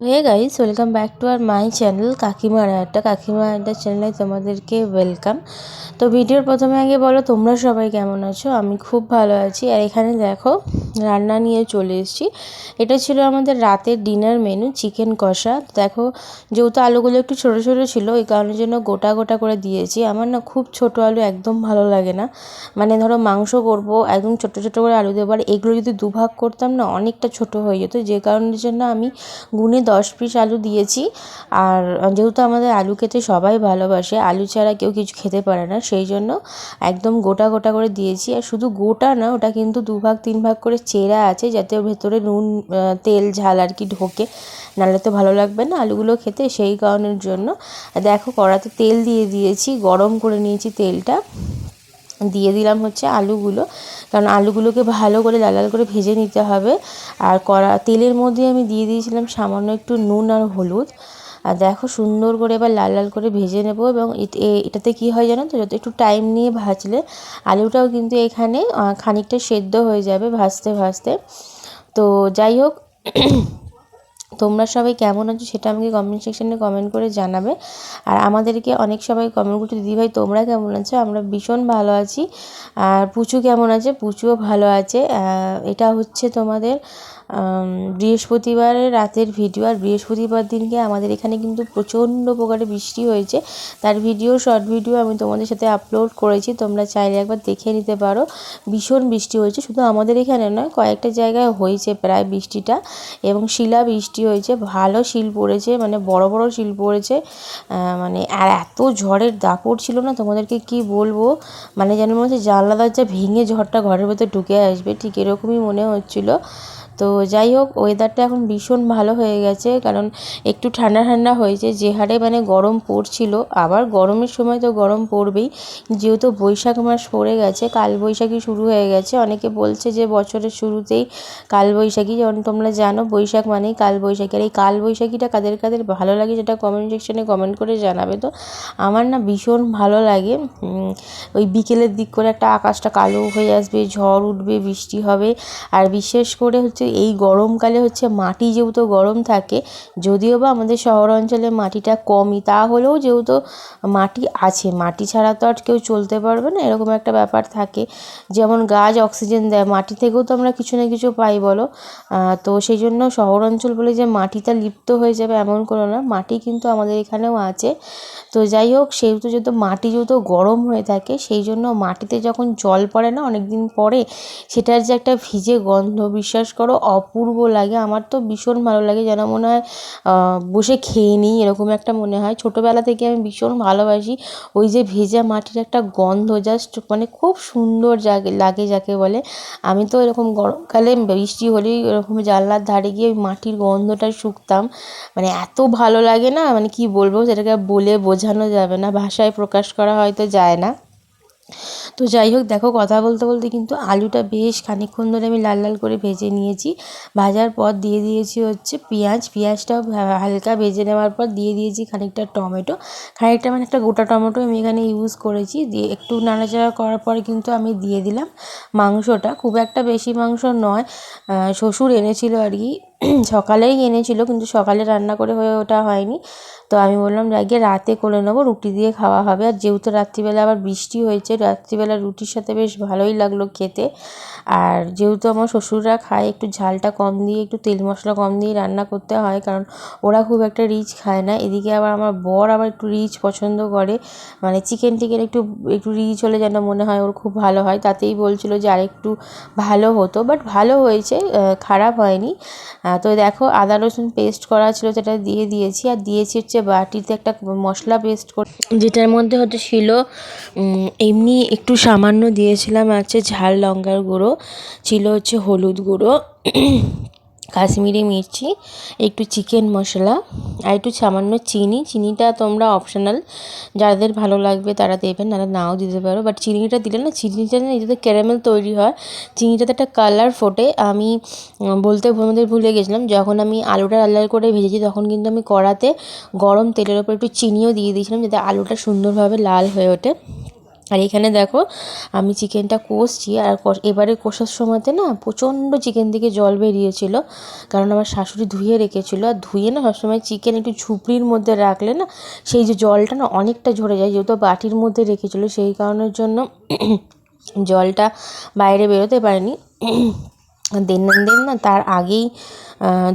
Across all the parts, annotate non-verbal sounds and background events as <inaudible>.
Hey guys welcome back to our my channel কাকিমার আড্ডা কাকিমার আড্ডা চ্যানেলে তোমাদেরকে ওয়েলকাম তো ভিডিওর প্রথমে আগে বলো, তোমরা সবাই কেমন আছো? আমি খুব ভালো আছি। আর এখানে দেখো, রান্না নিয়ে চলে এসেছি। এটা ছিল আমাদের রাতের ডিনার মেনু চিকেন কষা। দেখো, যেহেতু আলুগুলো একটু ছোটো ছোটো ছিল ওই কারণের জন্য গোটা গোটা করে দিয়েছি। আমার না খুব ছোট আলু একদম ভালো লাগে না। মানে ধরো মাংস করব, একদম ছোটো ছোটো করে আলু দেবো। আর এগুলো যদি দুভাগ করতাম না, অনেকটা ছোট হয়ে যেত। যে কারণের জন্য আমি গুনে দশ পিস আলু দিয়েছি। আর যেহেতু আমাদের আলু খেতে সবাই ভালোবাসে, আলু ছাড়া কেউ কিছু খেতে পারে না, সেই জন্য একদম গোটা গোটা করে দিয়েছি। আর শুধু গোটা না, ওটা কিন্তু দু ভাগ, তিন ভাগ করে চেরা আছে, যাতে ওর ভেতরে নুন তেল, ঝাল আর কি ঢোকে। নাহলে তো ভালো লাগবে না আলুগুলো খেতে সেই কারণের জন্য। দেখো কড়াতে তেল দিয়ে দিয়েছি, গরম করে নিয়েছি তেলটা। দিয়ে দিলাম হচ্ছে আলুগুলো। কারণ আলুগুলোকে ভালো করে লাল লাল করে ভেজে নিতে হবে। আর কড়া, তেলের মধ্যে আমি দিয়ে দিয়েছিলাম সামান্য একটু নুন আর হলুদ। আর দেখো সুন্দর করে এবার লাল লাল করে ভেজে নেব এবং এটাতে কি হয় জানো তো? যত একটু টাইম নিয়ে ভাজলে আলুটাও কিন্তু এখানে খানিকটা সেদ্ধ হয়ে যাবে ভাজতে ভাজতে। তো যাই হোক তোমরা সবাই কেমন আছো সেটা আমাকে কমেন্ট সেকশানে কমেন্ট করে জানাবে। আর আমাদেরকে অনেক সবাই কমেন্ট করছে দিদিভাই তোমরা কেমন আছো? আমরা ভীষণ ভালো আছি। আর পুচু কেমন আছে? পুচুও ভালো আছে। এটা হচ্ছে তোমাদের বৃহস্পতিবারের রাতের ভিডিও আর বৃহস্পতিবার দিনকে আমাদের এখানে কিন্তু প্রচণ্ড প্রকারে বৃষ্টি হয়েছে। তার ভিডিও, শর্ট ভিডিও আমি তোমাদের সাথে আপলোড করেছি, তোমরা চাইলে একবার দেখে নিতে পারো। ভীষণ বৃষ্টি হয়েছে, শুধু আমাদের এখানে নয়, কয়েকটা জায়গায় হয়েছে প্রায় বৃষ্টিটা এবং শিলা বৃষ্টি হয়েছে, ভালো শিল পড়েছে মানে বড় বড় শিল পড়েছে। মানে আর এত ঝড়ের দাপট ছিল না, তোমাদেরকে কি বলব? মানে যেন মনে হচ্ছে জানলা দরজা ভেঙে ঝড়টা ঘরের ভেতর ঢুকে আসবে, ঠিক এরকমই মনে হচ্ছিল। তো যাই হোক ওয়েদারটা এখন ভীষণ ভালো হয়ে গেছে, কারণ একটু ঠান্ডা ঠান্ডা হয়েছে, যে হারে মানে গরম পড়ছিল, আবার গরমের সময় তো গরম পড়বেই, যেহেতু বৈশাখ মাস পড়ে গেছে, কালবৈশাখী শুরু হয়ে গেছে, অনেকে বলছে যে বছরের শুরুতেই কালবৈশাখী, যেমন তোমরা জানো, বৈশাখ মানেই কালবৈশাখী, আর এই কালবৈশাখীটা কাদের কাদের ভালো লাগে সেটা কমেন্ট সেকশনে কমেন্ট করে জানাবে, তো আমার না ভীষণ ভালো লাগে ওই বিকেলের দিক করে একটা আকাশটা কালো হয়ে আসবে, ঝড় উঠবে, বৃষ্টি হবে, আর বিশেষ করে হচ্ছে এই গরমকালে হচ্ছে মাটি যেহেতু গরম থাকে, যদিও বা আমাদের শহর অঞ্চলে মাটিটা কমই, তা হলেও যেহেতু মাটি আছে, মাটি ছাড়া তো আর কেউ চলতে পারবে না, এরকম একটা ব্যাপার থাকে। যেমন গাছ অক্সিজেন দেয়, মাটি থেকেও তো আমরা কিছু না কিছু পাই বলো। তো সেই জন্য শহর অঞ্চল বলে যে মাটিটা লিপ্ত হয়ে যাবে এমন কোনো না, মাটি কিন্তু আমাদের এখানেও আছে। তো যাই হোক, সেহেতু যেহেতু মাটি যেহেতু গরম হয়ে থাকে, সেই জন্য মাটিতে যখন জল পড়ে না অনেক দিন পরে সেটার যে একটা ভিজে গন্ধ, বিশ্বাস করো অপূর্ব লাগে। আমার তো ভীষণ ভালো লাগে। যেন মনে হয় বসে খেয়ে নিই, এরকম একটা মনে হয়। ছোটোবেলা থেকে আমি ভীষণ ভালোবাসি। ওই যে ভেজা মাটির একটা গন্ধ জাস্ট মানে খুব সুন্দর লাগে যাকে বলে। আমি তো এরকম গরমকালে বৃষ্টি হলেই এরকম জানলার ধারে গিয়ে ওই মাটির গন্ধটা শুকতাম। মানে এত ভালো লাগে না? মানে কি বলব? সেটাকে বলে বোঝানো যাবে না। ভাষায় প্রকাশ করা হয়তো যায় না। তো যাই হোক, দেখো কথা বলতে বলতে কিন্তু আলুটা বেশ খানিকক্ষণ ধরে আমি লাল লাল করে ভেজে নিয়েছি। ভাজার পর দিয়ে দিয়েছি হচ্ছে পেঁয়াজ। পেঁয়াজটাও হালকা ভেজে নেওয়ার পর দিয়ে দিয়েছি খানিকটা টমেটো। খানিকটা মানে একটা গোটা টমেটো আমি এখানে ইউজ করেছি। দিয়ে একটু নাড়াচাড়া করার পরে কিন্তু আমি দিয়ে দিলাম মাংসটা। খুব একটা বেশি মাংস নয় শ্বশুর এনেছিল আর কি। <clears throat> সকালেই এনেছিল কিন্তু সকালে রান্না করে হয়ে ওটা হয়নি। তো আমি বললাম আগে রাতে করে নেব, রুটি দিয়ে খাওয়া হবে। আর যেহেতু রাত্রিবেলা আবার বৃষ্টি হয়েছে, রাত্রিবেলা রুটির সাথে বেশ ভালোই লাগল খেতে। আর যেহেতু আমার শ্বশুররা খায়, একটু ঝালটা কম দিয়ে, একটু তেল মশলা কম দিয়ে রান্না করতে হয়, কারণ ওরা খুব একটা রিচ খায় না। এদিকে আবার আমার বর আবার একটু রিচ পছন্দ করে। মানে চিকেন টিকেন একটু একটু রিচ হলে যেন মনে হয় ওর খুব ভালো হয়। তাতেই বলছিলো যে আরেকটু ভালো হতো, বাট ভালো হয়েছে খারাপ হয়নি। তো দেখো, আদা, রসুন পেস্ট করা ছিল, সেটা দিয়ে দিয়েছি। আর দিয়েছি হচ্ছে বাটিতে একটা মশলা পেস্ট করে যেটার মধ্যে হচ্ছে ছিল এমনি একটু সামান্য দিয়েছিলাম আছে ঝাল লঙ্কার গুঁড়ো, ছিল হচ্ছে হলুদ গুঁড়ো, কাশ্মীরি মির্চি, একটু চিকেন মশলা আর একটু সামান্য চিনি। চিনিটা তোমরা অপশনাল যাদের ভালো লাগবে তারা দেবেন, নাহলে নাও দিতে পারো। বাট চিনিটা দিলে না, চিনিটা না এটাতে ক্যারামেল তৈরি হয়। চিনিটাতে একটা কালার ফোটে। আমি বলতে আমাদের ভুলে গেছিলাম, যখন আমি আলুটা লাল লাল করে ভেজেছি, তখন কিন্তু আমি কড়াতে গরম তেলের ওপর একটু চিনিও দিয়ে দিয়েছিলাম, যাতে আলুটা সুন্দরভাবে লাল হয়ে ওঠে। আর এখানে দেখো, আমি চিকেনটা কষছি আর এবারে কষার সময়তে না প্রচণ্ড চিকেন থেকে জল বেরিয়েছিল। কারণ আমার শাশুড়ি ধুয়ে রেখেছিল। আর ধুয়ে না সবসময় চিকেন একটু ঝুপড়ির মধ্যে রাখলে না সেই যে জলটা না অনেকটা ঝরে যায়, যেহেতু বাটির মধ্যে রেখেছিল, সেই কারণের জন্য <clears throat> জলটা বাইরে বেরোতে পারেনি। দেন না তার আগেই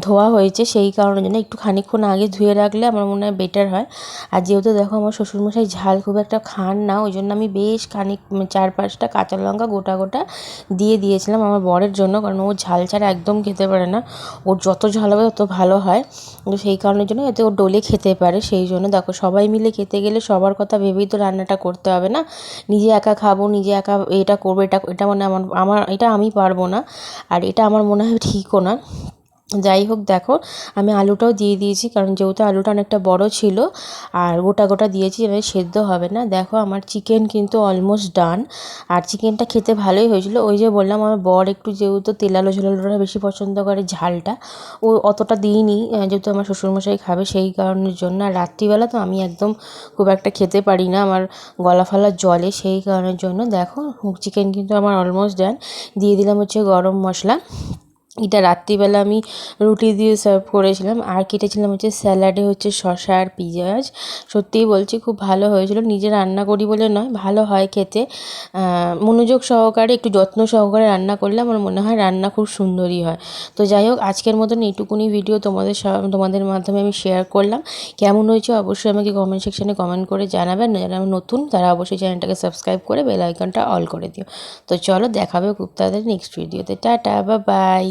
ধোয়া হয়েছে। সেই কারণের জন্য একটু খানিকক্ষণ আগে ধুয়ে রাখলে আমার মনে হয় বেটার হয়। আর যেহেতু দেখো আমার শ্বশুরমশাই ঝাল খুব একটা খান না ওই জন্য আমি বেশ খানিক উম, চার পাঁচটা কাঁচা লঙ্কা গোটা গোটা দিয়ে দিয়েছিলাম আমার বরের জন্য। কারণ ও ঝাল ছাড়া একদম খেতে পারে না। ওর যত ঝাল হবে তত ভালো হয়। তো সেই কারণের জন্য যাতে ও ডলে খেতে পারে। সেই জন্য দেখো সবাই মিলে খেতে গেলে সবার কথা ভেবেই তো রান্নাটা করতে হবে না। নিজে একা খাব নিজে একা এটা করব এটা এটা মানে আমার আমার এটা আমি পারব না। আর এটা আমার মনে হয় ঠিকও না। যাই হোক দেখো, আমি আলুটাও দিয়ে দিয়েছি, কারণ যেহেতু আলুটা অনেকটা বড় ছিল, আর গোটা গোটা দিয়েছি, এবার সেদ্ধ হবে না। দেখো আমার চিকেন কিন্তু অলমোস্ট ডান আর চিকেনটা খেতে ভালোই হয়েছিল। ওই যে বললাম, আমার বর একটু যেহেতু তেল তেলালো ঝোলালোটা বেশি পছন্দ করে ঝালটা, ও অতটা দিইনি যেহেতু আমার শ্বশুরমশাই খাবে সেই কারণের জন্য। আর রাত্রিবেলা তো আমি একদম খুব একটা খেতে পারি না, আমার গলা ফলা জলে সেই কারণের জন্য। দেখো চিকেন কিন্তু আমার অলমোস্ট ডান দিয়ে দিলাম হচ্ছে গরম মশলা। এটা রাত্রিবেলা আমি রুটি দিয়ে সার্ভ করেছিলাম। আর কেটেছিলাম হচ্ছে স্যালাডে হচ্ছে শসা আর পেঁয়াজ। সত্যিই বলছি, খুব ভালো হয়েছিল। নিজে রান্না করি বলে নয়, ভালো হয় খেতে। মনোযোগ সহকারে, একটু যত্ন সহকারে রান্না করলে আমার মনে হয় রান্না খুব সুন্দরই হয়। তো যাই হোক, আজকের মতন এইটুকুনি ভিডিও তোমাদের তোমাদের মাধ্যমে আমি শেয়ার করলাম। কেমন হয়েছে অবশ্যই আমাকে কমেন্ট সেকশানে কমেন্ট করে জানাবেন। যারা আমি নতুন, তারা অবশ্যই চ্যানেলটাকে সাবস্ক্রাইব করে বেল আইকনটা অল করে দিও। তো চলো, দেখাবে খুব তাড়াতাড়ি নেক্সট ভিডিওতে টাটা বা বাই